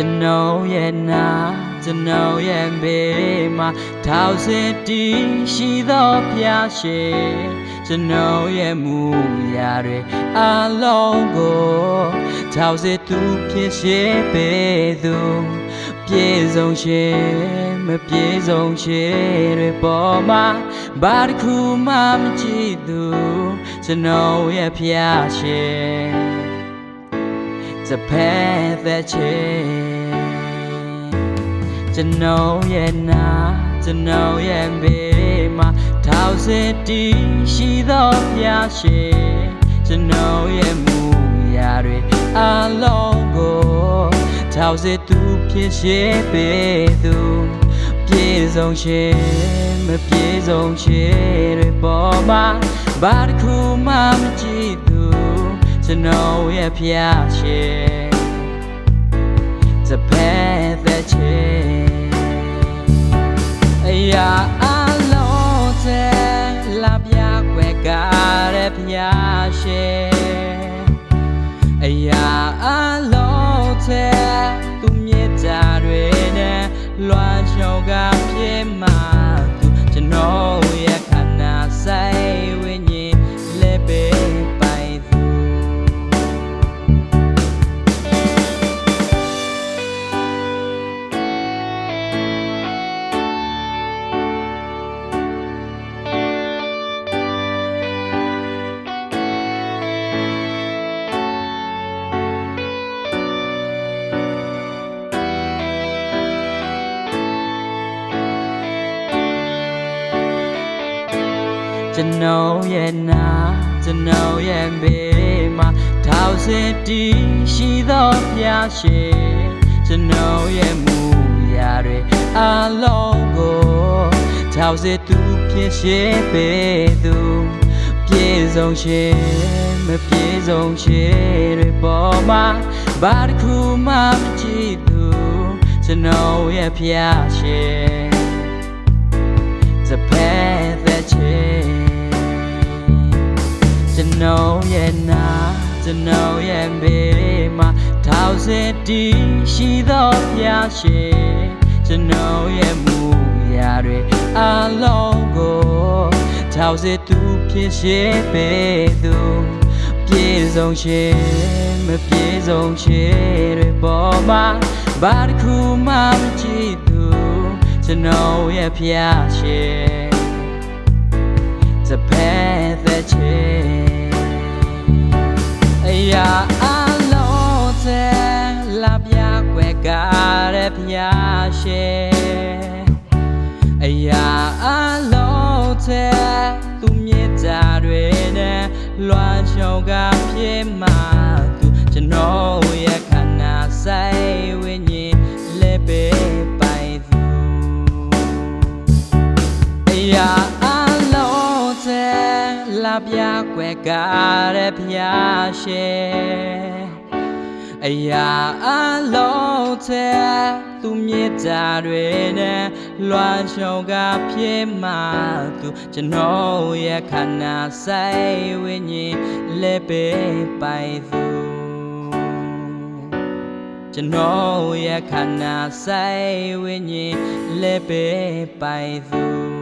ကျွန်တော်ရဲ့နာကျွန်တော်ရဲ့ဘေးမှာထောက်စစ်တီးရှိသောဖျားရှင်ကျွန်တော်ရဲ့မူရာတွေအလုံးကိုထောက်စစ်သူဖြစ်ရှိပေသူပြေဆုံးရှင်မပြေဆုံးရှင်တွေပေါ်မှာဘာတစ်ခုမှမကြည့်သူကျွန်တော်ရဲ့ဖျားရှင် စဖက်သက်ချေကျွန်တော်ရဲ့နာကျွန်တော်ရဲ့ဘေးမှာထောက်စစ်တီးရှိသောဖျားရှင်ကျွန်တော်ရဲ့မူရာတွေအလုံးကိုထောက်စစ်သူဖြစ်ရှိပေသူပြေဆုံးရှင်မပြေဆုံးရှင်တွေပေါ်မှာဘာတစ်ခုမှမကြည့် ကျွန်တော်ရဲ့ဖျားရှင်စပယ်သက်ချေအရာအလုံးတဲ့လာပြွယ်ကားတဲ့ဖျားရှင်အရာအလုံး ကျွန်တော်ရဲ့နာကျွန်တော်ရဲ့ဘေးမှာထောက်စစ်တီးရှိသောဖျားရှင်ကျွန်တော်ရဲ့မူရာတွေအလုံးကိုထောက်စစ်သူဖြစ်ရှိပေသူပြေဆုံးရှင်မပြေဆုံးရှင်တွေပေါ်မှာဘာတစ်ခုမှမကြည့်သူကျွန်တော်ရဲ့ဖျားရှင်စပယ်သက်ချေကျွန် တော်ရဲ့နာကျွန်တော်ရဲ့ဘေးမှာထောက်စစ်တီးရှိသောဖျားရှင်ကျွန်တော်ရဲ့မူရာတွေအလုံးကိုထောက်စစ်သူဖြစ်ရှိပေသူပြေဆုံးရှင်မပြေဆုံးရှင်တွေပေါ်မှာဘာတစ်ခုမှမကြည့်သူကျွန်တော်ရဲ့ဖျားရှင်စပယ်သက် တဲ့ဖျားရှင်အရာအလုံးတဲ့သူမြေတာတွေနဲ့လွှမ်းချောကပြေမှာသူကျွန်တော်ရဲ့ခန္ဓာဆိုင်ဝိညာဉ်လက်ပေပိုင်သူအရာအလုံးတဲ့လာပြွယ်ကားတဲ့ဖျားရှင် အရာအလုံးတဲ့သူမြေတာတွေနဲ့လွှမ်းချောကပြေမှာသူကျွန်တော်ရဲ့ခန္ဓာဆိုင်ဝိညာဉ်လက်ပေပိုင်သူကျွန်တော်ရဲ့ခန္ဓာဆိုင်ဝိညာဉ်လက်ပေပိုင်သူ